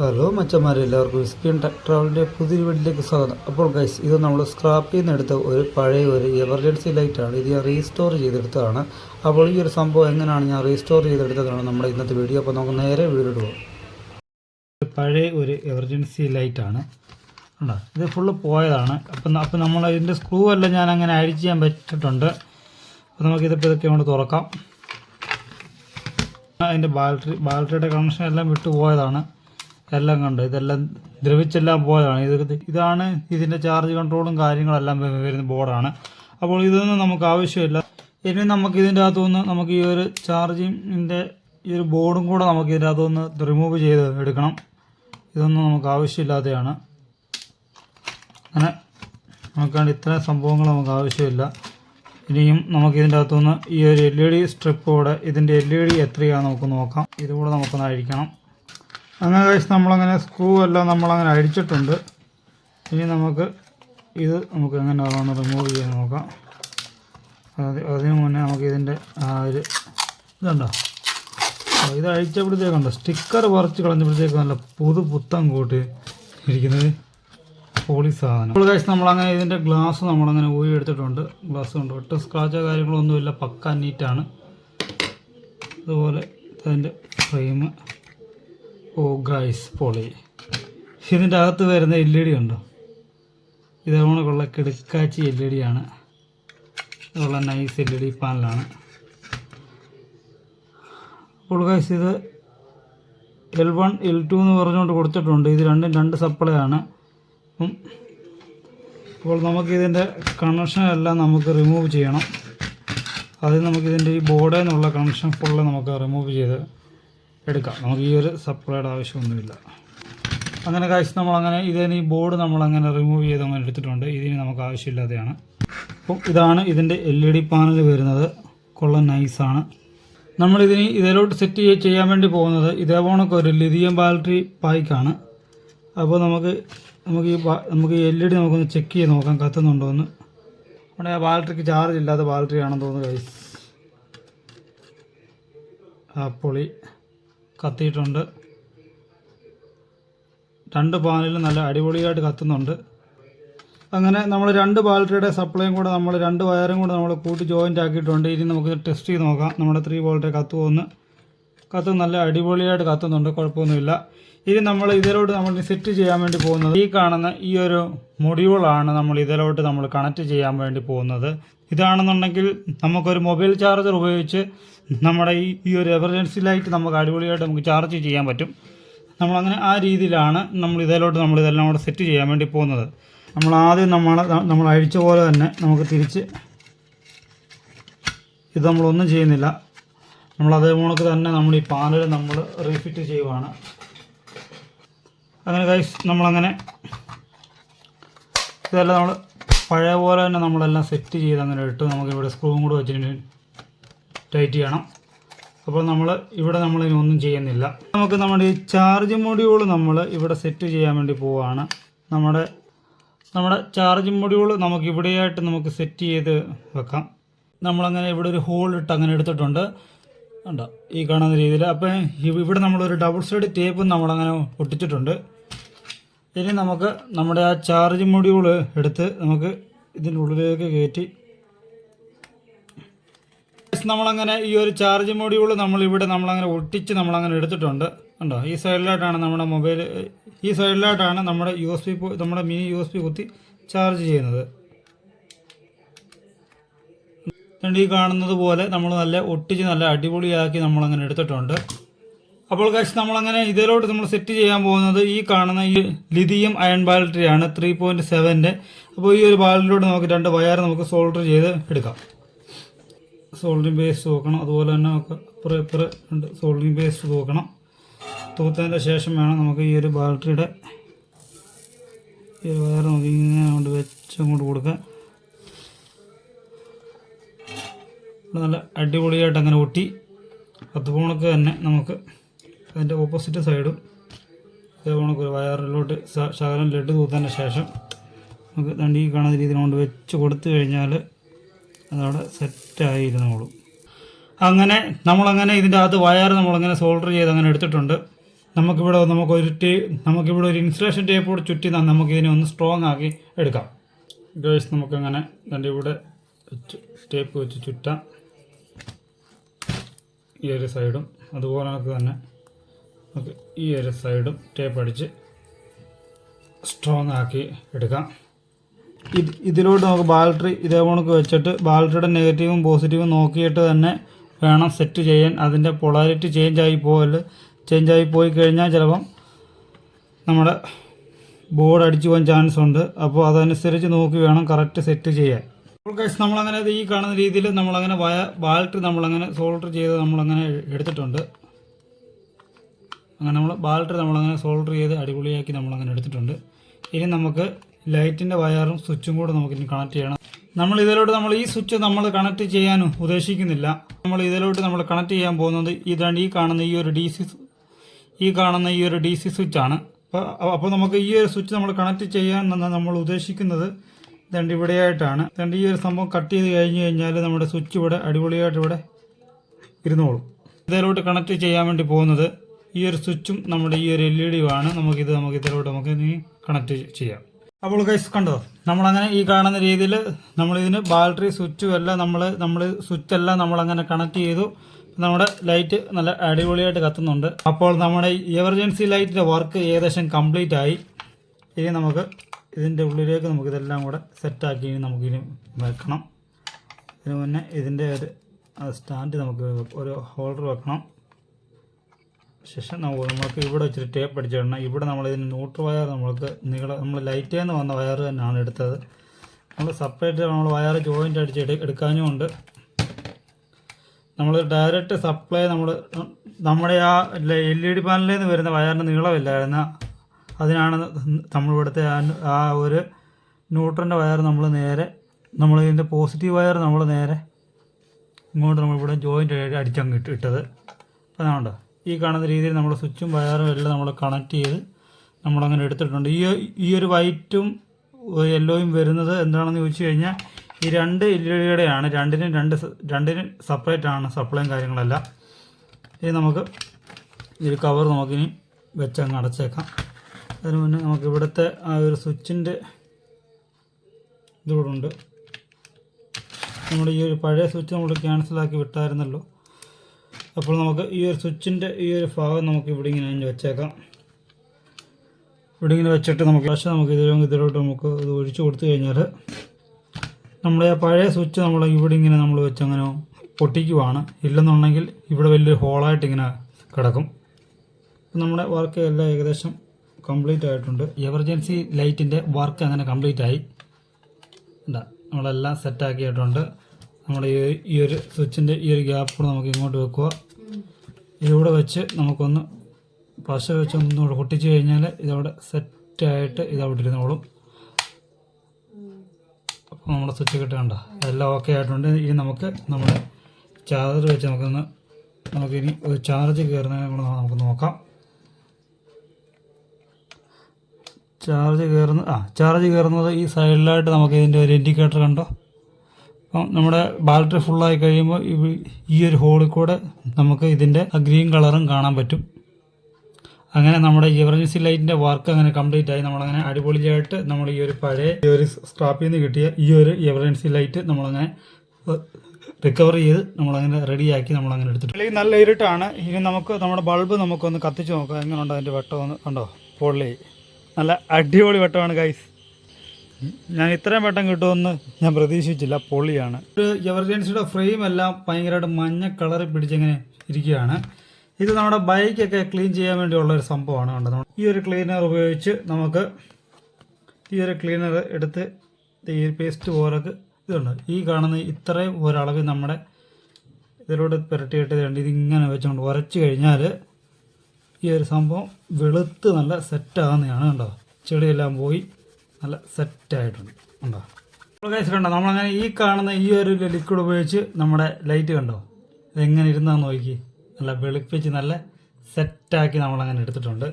Hello മച്ചന്മാരെ എല്ലാവർക്കും വിസ്പിയൻ ട്രാവലിന്റെ പുതിയ വീട്ടിലേക്ക് സ്വാഗതം. അപ്പോൾ ഗൈസ് ഇത് നമ്മൾ സ്ക്രാപ്പിൽ നിന്ന് എടുത്ത ഒരു പഴയ ഒരു എമർജൻസി ലൈറ്റാണ് ഇത് ഞാൻ റീസ്റ്റോർ ചെയ്തെടുത്തതാണ്. അപ്പോൾ ഈ ഒരു സംഭവം എങ്ങനെയാണ് ഞാൻ റീസ്റ്റോർ ചെയ്തെടുത്തതാണ് നമ്മുടെ ഇന്നത്തെ വീഡിയോ അപ്പോൾ നമുക്ക് നേരെ പോകാം. പഴയ ഒരു എമർജൻസി ലൈറ്റാണ് ഉണ്ടോ ഇത് ഫുള്ള് പോയതാണ്. അപ്പം അപ്പം നമ്മൾ ഇതിന്റെ സ്ക്രൂ എല്ലാം ഞാൻ അങ്ങനെ അഴിച്ച് ചെയ്യാൻ പറ്റിയിട്ടുണ്ട് അപ്പോൾ നമുക്കിതിപ്പോൾ ഇതൊക്കെ കൊണ്ട് തുറക്കാം. അതിന്റെ ബാറ്ററി ബാറ്ററിയുടെ കണക്ഷൻ എല്ലാം വിട്ടു പോയതാണ് എല്ലാം കണ്ട്. ഇതെല്ലാം ദ്രവിച്ചെല്ലാം പോയതാണ്. ഇത് ഇതാണ് ഇതിന്റെ ചാർജ് കൺട്രോളും കാര്യങ്ങളെല്ലാം വരുന്ന ബോർഡാണ്. അപ്പോൾ ഇതൊന്നും നമുക്ക് ആവശ്യമില്ല. ഇനി നമുക്ക് ഇതിന്റെ അകത്തുനിന്ന് നമുക്ക് ഈ ഒരു ചാർജിങ്ങിന്റെ ഈ ഒരു ബോർഡും കൂടെ നമുക്ക് ഇതിന്റെ അകത്തുനിന്ന് റിമൂവ് ചെയ്ത് എടുക്കണം. ഇതൊന്നും നമുക്ക് ആവശ്യമില്ലാതെയാണ് അങ്ങനെ നമുക്കാണ്ട് ഇത്ര സംഭവങ്ങൾ നമുക്ക് ആവശ്യമില്ല. ഇനിയും നമുക്ക് ഇതിന്റെ അകത്തുനിന്ന് ഈ ഒരു എൽ ഇ ഡി സ്ട്രിപ്പ് കൂടെ ഇതിന്റെ എൽ ഇ ഡി എത്രയാണെന്ന് നമുക്ക് നോക്കാം. ഇതുകൂടെ നമുക്കൊന്ന് അഴിക്കണം. അങ്ങനെ കഴിച്ച് നമ്മളങ്ങനെ സ്ക്രൂ എല്ലാം നമ്മളങ്ങനെ അഴിച്ചിട്ടുണ്ട് ഇനി നമുക്ക് ഇത് നമുക്ക് എങ്ങനെ അതാണ് റിമൂവ് ചെയ്യാൻ നോക്കാം. അത് അതിന് മുന്നേ നമുക്ക് ഇതിന്റെ ആ ഒരു ഇതുണ്ടോ? ഇത് അഴിച്ചപ്പോഴത്തേക്കുണ്ടോ സ്റ്റിക്കർ പറിച്ച് കളഞ്ഞപ്പോഴത്തേക്ക് നല്ല പുതു പുത്തം കൂട്ടി ഇരിക്കുന്നത്. പോളി സാധനം. ഇപ്പോൾ കഴിച്ച് നമ്മളങ്ങനെ ഇതിന്റെ ഗ്ലാസ് നമ്മളങ്ങനെ ഊരി എടുത്തിട്ടുണ്ട് ഗ്ലാസ് കൊണ്ട്? ഒട്ടും സ്ക്രാച്ചോ കാര്യങ്ങളൊന്നുമില്ല പക്ക നീറ്റാണ് അതുപോലെ അതിന്റെ ഫ്രെയിം ഓ ഗൈസ് പൊളി. ഇതിന്റെ അകത്ത് വരുന്ന എൽ ഇ ഡി ഉണ്ടോ ഇതേപോണക്കുള്ള കിടുക്കാച്ചി എൽ ഇ ഡി ആണ്. ഇതുള്ള നൈസ് എൽ ഇ ഡി പാനലാണ് അപ്പോൾ ഗൈസ് ഇത് എൽ വൺ എൽ ടു എന്ന് പറഞ്ഞുകൊണ്ട് കൊടുത്തിട്ടുണ്ട്. ഇത് രണ്ടും രണ്ട് സപ്ലൈ ആണ്. അപ്പം അപ്പോൾ നമുക്കിതിന്റെ കണക്ഷൻ എല്ലാം നമുക്ക് റിമൂവ് ചെയ്യണം. അത് നമുക്കിതിന്റെ ഈ ബോർഡിൽ നിന്നുള്ള കണക്ഷൻ ഫുള്ള് നമുക്ക് റിമൂവ് ചെയ്ത് എടുക്കാം. നമുക്ക് ഈ ഒരു സപ്ലൈയുടെ ആവശ്യമൊന്നുമില്ല. അങ്ങനെ കാശ് നമ്മളങ്ങനെ ഇതിന് ഈ ബോർഡ് നമ്മളങ്ങനെ റിമൂവ് ചെയ്ത് അങ്ങനെ എടുത്തിട്ടുണ്ട്. ഇതിന് നമുക്ക് ആവശ്യമില്ലാതെയാണ്. അപ്പം ഇതാണ് ഇതിന്റെ എൽ ഇ ഡി പാനൽ വരുന്നത്. കൊള്ള നൈസാണ് നമ്മളിതിന് ഇതിലോട്ട് സെറ്റ് ചെയ്യ- ചെയ്യാൻ വേണ്ടി പോകുന്നത് ഇതേപോണൊക്കെ ഒരു ലിഥിയം ബാറ്ററി പായ്ക്കാണ് അപ്പോൾ നമുക്ക് നമുക്ക് ഈ നമുക്ക് എൽ ഇ ഡി നമുക്കൊന്ന് ചെക്ക് ചെയ്ത് നോക്കാം കത്തുന്നുണ്ടോ എന്ന്. നമ്മുടെ ആ ബാറ്ററിക്ക് ചാർജ് ഇല്ലാത്ത ബാറ്ററി ആണെന്ന് തോന്നുന്നു കൈസ് ആ പൊളി. കത്തിയിട്ടുണ്ട്. രണ്ട് പാനലും നല്ല അടിപൊളിയായിട്ട് കത്തുന്നുണ്ട്. അങ്ങനെ നമ്മൾ രണ്ട് ബാറ്ററിയുടെ സപ്ലൈയും കൂടെ നമ്മൾ രണ്ട് വയറും കൂടെ നമ്മൾ കൂട്ടി ജോയിന്റ് ആക്കിയിട്ടുണ്ട്. ഇനി നമുക്ക് ടെസ്റ്റ് ചെയ്ത് നോക്കാം. നമ്മുടെ ത്രീ വോൾട്ടേ കത്തുമെന്ന് കത്ത് നല്ല അടിപൊളിയായിട്ട് കത്തുന്നുണ്ട്. കുഴപ്പമൊന്നുമില്ല. ഇനി നമ്മൾ ഇതിലോട്ട് നമ്മൾ സെറ്റ് ചെയ്യാൻ വേണ്ടി പോകുന്നത് ഈ കാണുന്ന ഈ ഒരു മൊഡ്യൂളാണ് നമ്മൾ ഇതിലോട്ട് നമ്മൾ കണക്ട് ചെയ്യാൻ വേണ്ടി പോകുന്നത്. ഇതാണെന്നുണ്ടെങ്കിൽ നമുക്കൊരു മൊബൈൽ ചാർജർ ഉപയോഗിച്ച് നമ്മുടെ ഈ ഈ ഒരു എമർജൻസി ലൈറ്റ് നമുക്ക് അടിപൊളിയായിട്ട് നമുക്ക് ചാർജ് ചെയ്യാൻ പറ്റും. നമ്മളങ്ങനെ ആ രീതിയിലാണ് നമ്മൾ ഇതിലോട്ട് നമ്മൾ ഇതെല്ലാം കൂടെ സെറ്റ് ചെയ്യാൻ വേണ്ടി പോകുന്നത്. നമ്മൾ ആദ്യം നമ്മൾ നമ്മൾ അഴിച്ച പോലെ തന്നെ നമുക്ക് തിരിച്ച് ഇത് നമ്മളൊന്നും ചെയ്യുന്നില്ല. നമ്മൾ അതേ തന്നെ നമ്മൾ ഈ പാനൽ നമ്മൾ റീഫിറ്റ് ചെയ്യുവാണ്. അങ്ങനെ ഗൈസ് നമ്മളങ്ങനെ ഇതെല്ലാം നമ്മൾ പഴയ പോലെ തന്നെ നമ്മളെല്ലാം സെറ്റ് ചെയ്ത് അങ്ങനെ ഇട്ട് നമുക്ക് ഇവിടെ സ്ക്രൂവും കൂടെ വെച്ചിട്ട് ടൈറ്റ് ചെയ്യണം. അപ്പോൾ നമ്മൾ ഇവിടെ നമ്മൾ ഒന്നും ചെയ്യുന്നില്ല. നമുക്ക് നമ്മുടെ ഈ ചാർജ് മൊഡ്യൂൾ നമ്മൾ ഇവിടെ സെറ്റ് ചെയ്യാൻ വേണ്ടി പോവുകയാണ് നമ്മുടെ നമ്മുടെ ചാർജ് മൊഡ്യൂൾ നമുക്ക് ഇവിടെയായിട്ട് നമുക്ക് സെറ്റ് ചെയ്ത് വെക്കാം. നമ്മളങ്ങനെ ഇവിടെ ഒരു ഹോൾ ഇട്ട് അങ്ങനെ എടുത്തിട്ടുണ്ട്. ഉണ്ടോ ഈ കാണുന്ന രീതിയിൽ. അപ്പം ഇവിടെ നമ്മളൊരു ഡബിൾ സൈഡ് ടേപ്പ് നമ്മളങ്ങനെ ഒട്ടിച്ചിട്ടുണ്ട് ഇനി നമുക്ക് നമ്മുടെ ആ ചാർജ് മൊഡ്യൂൾ എടുത്ത് നമുക്ക് ഇതിന്റെ ഉള്ളിലേക്ക് കയറ്റി. നമ്മളങ്ങനെ ഈ ഒരു ചാർജ് മൊഡ്യൂൾ നമ്മൾ ഇവിടെ നമ്മളങ്ങനെ ഒട്ടിച്ച് നമ്മളങ്ങനെ എടുത്തിട്ടുണ്ട്. ഉണ്ടോ ഈ സൈഡിലായിട്ടാണ് നമ്മുടെ മൊബൈൽ ഈ സൈഡിലായിട്ടാണ് നമ്മുടെ യു എസ് നമ്മുടെ മിനി യു എസ് കുത്തി ചാർജ് ചെയ്യുന്നത്. ഈ കാണുന്നത് പോലെ നമ്മൾ നല്ല ഒട്ടിച്ച് നല്ല അടിപൊളിയാക്കി നമ്മളങ്ങനെ എടുത്തിട്ടുണ്ട്. അപ്പോൾ കാശ് നമ്മളങ്ങനെ ഇതിലോട്ട് നമ്മൾ സെറ്റ് ചെയ്യാൻ പോകുന്നത് ഈ കാണുന്ന ഈ ലിതിയം അയൺ ബാലറ്ററിയാണ് ത്രീ പോയിന്റ് സെവന്റെ അപ്പോൾ ഈ ഒരു ബാറ്ററിയിലൂടെ നമുക്ക് രണ്ട് വയർ നമുക്ക് സോൾഡർ ചെയ്ത് എടുക്കാം. സോൾഡറിങ് പേസ്റ്റ് നോക്കണം അതുപോലെ തന്നെ നമുക്ക് ഇപ്പുറം ഇപ്പുറം ഉണ്ട് സോൾഡറിങ് പേസ്റ്റ് നോക്കണം തൂത്തതിന്റെ ശേഷം വേണം നമുക്ക് ഈ ഒരു ബാലറ്ററിയുടെ ഈ ഒരു വയർ നമുക്ക് ഇങ്ങനെ കൊണ്ട് വെച്ച് അങ്ങോട്ട് നല്ല അടിപൊളിയായിട്ട് അങ്ങനെ ഒട്ടി. അതുപോണക്ക് തന്നെ നമുക്ക് അതിന്റെ ഓപ്പോസിറ്റ് സൈഡും ഇതേപോണക്ക് ഒരു വയറിലോട്ട് ശകലം ലഡ് തൂത്തതിന് ശേഷം നമുക്ക് തണ്ടി കാണുന്ന രീതിയിൽ കൊണ്ട് വെച്ച് കൊടുത്തു കഴിഞ്ഞാൽ അതവിടെ സെറ്റായി ഇരുന്നോളും അങ്ങനെ നമ്മളങ്ങനെ ഇതിന്റെ അകത്ത് വയർ നമ്മളങ്ങനെ സോൾഡർ ചെയ്ത് അങ്ങനെ എടുത്തിട്ടുണ്ട്. നമുക്കിവിടെ നമുക്കൊരു ടേ നമുക്കിവിടെ ഒരു ഇൻസുലേഷൻ ടേപ്പ് കൂടെ ചുറ്റി നമുക്കിതിനെ ഒന്ന് സ്ട്രോങ് ആക്കി എടുക്കാം. ഗേഴ്സ് നമുക്കങ്ങനെ തന്റെ ഇവിടെ വെച്ച് ടേപ്പ് വെച്ച് ചുറ്റാം. ഈ ഒരു സൈഡും അതുപോലെ നമുക്ക് തന്നെ. നമുക്ക് ഈ ഒരു സൈഡും ടേപ്പ് അടിച്ച് സ്ട്രോങ് ആക്കി എടുക്കാം. ഇത് ഇതിലോട്ട് നമുക്ക് ബാറ്ററി ഇതേ കണക്ക് വെച്ചിട്ട് ബാറ്ററിയുടെ നെഗറ്റീവും പോസിറ്റീവും നോക്കിയിട്ട് തന്നെ വേണം സെറ്റ് ചെയ്യാൻ. അതിന്റെ പൊളാരിറ്റി ചേഞ്ച് ആയി പോകൽ ആയി പോയി കഴിഞ്ഞാൽ ചിലപ്പം നമ്മുടെ ബോർഡ് അടിച്ചു പോകാൻ ചാൻസ് ഉണ്ട്. അപ്പോൾ അതനുസരിച്ച് നോക്കി വേണം കറക്റ്റ് സെറ്റ് ചെയ്യാൻ. Guys നമ്മളങ്ങനെ ഈ കാണുന്ന രീതിയിൽ നമ്മളങ്ങനെ വയ ബാറ്ററി നമ്മളങ്ങനെ സോൾഡർ ചെയ്ത് നമ്മളങ്ങനെ എടുത്തിട്ടുണ്ട്. അങ്ങനെ നമ്മൾ ബാറ്ററി നമ്മളങ്ങനെ സോൾഡർ ചെയ്ത് അടിപൊളിയാക്കി നമ്മളങ്ങനെ എടുത്തിട്ടുണ്ട്. ഇനി നമുക്ക് ലൈറ്റിന്റെ വയറും സ്വിച്ചും കൂടെ നമുക്ക് ഇനി കണക്ട് ചെയ്യണം. നമ്മൾ ഇതിലോട്ട് നമ്മൾ ഈ സ്വിച്ച് നമ്മൾ കണക്ട് ചെയ്യാനും ഉദ്ദേശിക്കുന്നില്ല. നമ്മൾ ഇതിലോട്ട് നമ്മൾ കണക്ട് ചെയ്യാൻ പോകുന്നത് ഇതാണ് ഈ കാണുന്ന ഈ ഒരു ഡി ഈ കാണുന്ന ഈ ഒരു ഡി സി സ്വിച്ചാണ് അപ്പോൾ അപ്പോൾ നമുക്ക് ഈ ഒരു സ്വിച്ച് നമ്മൾ കണക്ട് ചെയ്യാൻ നമ്മൾ ഉദ്ദേശിക്കുന്നത്. ദണ്ട് ഇവിടെയായിട്ടാണ്. ദണ്ട് ഈ ഒരു സംഭവം കട്ട് ചെയ്ത് കഴിഞ്ഞ് കഴിഞ്ഞാൽ നമ്മുടെ സ്വിച്ച് ഇവിടെ അടിപൊളിയായിട്ട് ഇവിടെ ഇരുന്നോളും. ഇതിലോട്ട് കണക്ട് ചെയ്യാൻ വേണ്ടി പോകുന്നത് ഈ ഒരു സ്വിച്ചും നമ്മുടെ ഈ ഒരു എൽ ഇ ഡിയുമാണ് നമുക്കിത് നമുക്ക് ഇതിലോട്ട് നമുക്ക് ഇനി കണക്ട് ചെയ്യാം. അപ്പോൾ ഗൈസ് കണ്ടോ? നമ്മളങ്ങനെ ഈ കാണുന്ന രീതിയിൽ നമ്മളിതിന് ബാറ്ററി സ്വിച്ചും എല്ലാം നമ്മൾ നമ്മൾ സ്വിച്ച് എല്ലാം നമ്മളങ്ങനെ കണക്ട് ചെയ്തു. നമ്മുടെ ലൈറ്റ് നല്ല അടിപൊളിയായിട്ട് കത്തുന്നുണ്ട്. അപ്പോൾ നമ്മുടെ എമർജൻസി ലൈറ്റിന്റെ വർക്ക് ഏകദേശം കംപ്ലീറ്റ് ആയി. ഇനി നമുക്ക് ഇതിന്റെ ഉള്ളിലേക്ക് നമുക്ക് ഇതെല്ലാം കൂടെ സെറ്റാക്കി നമുക്കിനി വെക്കണം. ഇതിന് മുന്നേ ഇതിന്റെ ഒരു സ്റ്റാൻഡ് നമുക്ക് ഒരു ഹോൾഡർ വെക്കണം. ശേഷം നമുക്ക് ഇവിടെ വെച്ചിട്ട് ടേപ്പ് അടിച്ചിടണം. ഇവിടെ നമ്മൾ ഇതിന് ന്യൂട്രൽ വയർ നമ്മൾക്ക് നീള നമ്മൾ ലൈറ്റിൽ നിന്ന് വന്ന വയർ തന്നെയാണ് എടുത്തത്. നമ്മൾ സെപ്പറേറ്റ് നമ്മൾ വയർ ജോയിന്റ് അടിച്ച് എടുക്കാനും എടുക്കാനുമുണ്ട് നമ്മൾ ഡയറക്റ്റ് സപ്ലൈ നമ്മൾ നമ്മുടെ ആ എൽ ഇ ഡി പാനലിൽ നിന്ന് വരുന്ന വയറിന് നീളമില്ലായിരുന്നു അതിനാണ് നമ്മൾ ഇവിടുത്തെ ആ- ഒരു ന്യൂട്രന്റെ വയർ നമ്മൾ നേരെ നമ്മൾ ഇതിന്റെ പോസിറ്റീവ് വയർ നമ്മൾ നേരെ ഇങ്ങോട്ട് നമ്മളിവിടെ ജോയിന്റ് അടിച്ചങ്ങ് ഇട്ട് ഇട്ടത്. അതുകൊണ്ട് ഈ കാണുന്ന രീതിയിൽ നമ്മൾ സ്വിച്ചും വയറും എല്ലാം നമ്മൾ കണക്ട് ചെയ്ത് നമ്മളങ്ങനെ എടുത്തിട്ടുണ്ട്. ഈ ഈ ഒരു വൈറ്റും യെല്ലോയും വരുന്നത് എന്താണെന്ന് ചോദിച്ചു കഴിഞ്ഞാൽ ഈ രണ്ട് ഡിയുടെയാണ് രണ്ടിനും രണ്ട് രണ്ടിനും സെപ്പറേറ്റ് ആണ് സപ്ലൈയും കാര്യങ്ങളെല്ലാം. ഇനി നമുക്ക് ഈ കവർ നമുക്കിനി വെച്ചങ്ങ് അടച്ചേക്കാം. അതിന് മുന്നേ നമുക്ക് ഇവിടുത്തെ ആ ഒരു സ്വിച്ചിന്റെ ഇതിവിടെ ഉണ്ട്. നമ്മുടെ ഈ ഒരു പഴയ സ്വിച്ച് നമ്മൾ ക്യാൻസലാക്കി വിട്ടായിരുന്നല്ലോ. അപ്പോൾ നമുക്ക് ഈ ഒരു സ്വിച്ചിന്റെ ഈ ഒരു ഭാഗം നമുക്ക് ഇവിടെ ഇങ്ങനെ വെച്ചേക്കാം. ഇവിടെ ഇങ്ങനെ വെച്ചിട്ട് നമുക്ക് പക്ഷേ നമുക്ക് ഇതിലും ഇതിലോട്ട് നമുക്ക് ഇത് ഒഴിച്ചു കൊടുത്തു കഴിഞ്ഞാൽ നമ്മുടെ ആ പഴയ സ്വിച്ച് നമ്മൾ ഇവിടെ ഇങ്ങനെ നമ്മൾ വെച്ച് അങ്ങനെ പൊട്ടിക്കുവാണ്. ഇല്ലെന്നുണ്ടെങ്കിൽ ഇവിടെ വലിയൊരു ഹോളായിട്ട് ഇങ്ങനെ കിടക്കും. നമ്മുടെ വർക്ക് എല്ലാം ഏകദേശം കംപ്ലീറ്റ് ആയിട്ടുണ്ട്. എമർജൻസി ലൈറ്റിന്റെ വർക്ക് അങ്ങനെ കംപ്ലീറ്റ് ആയി. ഉണ്ടാ നമ്മളെല്ലാം സെറ്റാക്കിയിട്ടുണ്ട് നമ്മൾ ഈ ഒരു സ്വിച്ചിന്റെ ഈ ഒരു ഗ്യാപ്പ് നമുക്ക് ഇങ്ങോട്ട് വെക്കുക ഇതിലൂടെ വെച്ച് നമുക്കൊന്ന് പശ വെച്ച് ഒന്നുകൂടെ പൊട്ടിച്ച് കഴിഞ്ഞാൽ ഇതവിടെ സെറ്റായിട്ട് ഇതവിടെ ഇരുന്നോളും അപ്പോൾ നമ്മുടെ സ്വിച്ച് കിട്ടേണ്ട എല്ലാം ഓക്കെ ആയിട്ടുണ്ട്. ഇനി നമുക്ക് നമ്മുടെ ചാർജർ വെച്ച് നമുക്കൊന്ന് നമുക്കിനി ഒരു ചാർജ് കയറുന്നതിനെ കൂടെ നമുക്ക് നോക്കാം. ചാർജ് കയറുന്ന ആ ചാർജ് കയറുന്നത് ഈ സൈഡിലായിട്ട് നമുക്ക് ഇതിന്റെ ഒരു ഇൻഡിക്കേറ്റർ കണ്ടോ? അപ്പം നമ്മുടെ ബാറ്ററി ഫുള്ളായി കഴിയുമ്പോൾ ഈ- ഒരു ഹോളിൽ കൂടെ നമുക്ക് ഇതിന്റെ ആ ഗ്രീൻ കളറും കാണാൻ പറ്റും. അങ്ങനെ നമ്മുടെ എമർജൻസി ലൈറ്റിന്റെ വർക്ക് അങ്ങനെ കംപ്ലീറ്റ് ആയി. നമ്മളങ്ങനെ അടിപൊളിയായിട്ട് നമ്മൾ ഈ ഒരു പഴയ ഈ ഒരു സ്ക്രാപ്പിൽ നിന്ന് കിട്ടിയ ഈ ഒരു എമർജൻസി ലൈറ്റ് നമ്മളങ്ങനെ റിക്കവർ ചെയ്ത് നമ്മളങ്ങനെ റെഡിയാക്കി നമ്മളങ്ങനെ എടുത്തിട്ട് നല്ല ഇരുട്ടാണ്. ഇനി നമുക്ക് നമ്മുടെ ബൾബ് നമുക്കൊന്ന് കത്തിച്ച് നോക്കാം. എങ്ങനെയുണ്ടോ അതിന്റെ വെട്ടം ഒന്ന് കണ്ടോ? പൊള്ളി. നല്ല അടിപൊളി വട്ടമാണ് ഗൈസ് ഞാൻ ഇത്രയും വട്ടം കിട്ടുമെന്ന് ഞാൻ പ്രതീക്ഷിച്ചില്ല. പൊള്ളിയാണ് ഒരു എമർജൻസിയുടെ ഫ്രെയിം എല്ലാം ഭയങ്കരമായിട്ട് മഞ്ഞ കളറിൽ പിടിച്ചിങ്ങനെ ഇരിക്കുകയാണ്. ഇത് നമ്മുടെ ബൈക്കൊക്കെ ക്ലീൻ ചെയ്യാൻ വേണ്ടിയുള്ള ഒരു സംഭവമാണ് കണ്ടത്. ഈ ഒരു ക്ലീനർ ഉപയോഗിച്ച് നമുക്ക് ഈ ഒരു ക്ലീനർ എടുത്ത് ഈ പേസ്റ്റ് പോലൊക്കെ ഇതുണ്ട്. ഈ കാണുന്ന ഇത്രയും ഒരളവ് നമ്മുടെ ഇതിലൂടെ പുരട്ടിയിട്ട് ഇതിങ്ങനെ വെച്ചുകൊണ്ട് ഉരച്ച് കഴിഞ്ഞാൽ ഈ ഒരു സംഭവം വെളുത്ത് നല്ല സെറ്റാകുന്നതാണ് കണ്ടോ? ചെടിയെല്ലാം പോയി നല്ല സെറ്റായിട്ടുണ്ട് കണ്ടോ? കണ്ടോ നമ്മളങ്ങനെ ഈ കാണുന്ന ഈ ഒരു ലിക്വിഡ് ഉപയോഗിച്ച് നമ്മുടെ ലൈറ്റ് കണ്ടോ? എങ്ങനെ ഇരുന്നാന്ന് നോക്കി. നല്ല വെളുപ്പിച്ച് നല്ല സെറ്റാക്കി നമ്മളങ്ങനെ എടുത്തിട്ടുണ്ട്.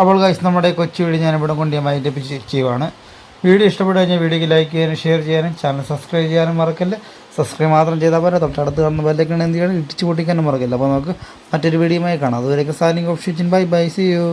അപ്പോൾ ഗൈസ് നമ്മുടെ കൊച്ചു വീട് ഞാൻ ഇവിടെ കൊണ്ട് ഞാൻ വൈൻഡപ്പ് ചെയ്യുവാണ്. വീഡിയോ ഇഷ്ടപ്പെട്ടു കഴിഞ്ഞാൽ വീഡിയോക്ക് ലൈക്ക് ചെയ്യാനും ഷെയർ ചെയ്യാനും ചാനൽ സബ്സ്ക്രൈബ് ചെയ്യാനും മറക്കല്ല. സബ്സ്ക്രൈബ് മാത്രം ചെയ്താൽ പോരാ. തൊട്ടടുത്ത് കാണുന്ന ബെല്ലൊക്കെയാണ് എന്ത് ചെയ്യണം? ഇടിച്ച് പൊട്ടിക്കാനും മറക്കില്ല. അപ്പോൾ നമുക്ക് മറ്റൊരു വീഡിയോയുമായി കാണാം. അതുവരെയൊക്കെ സാലിംഗ് option bye bye. See you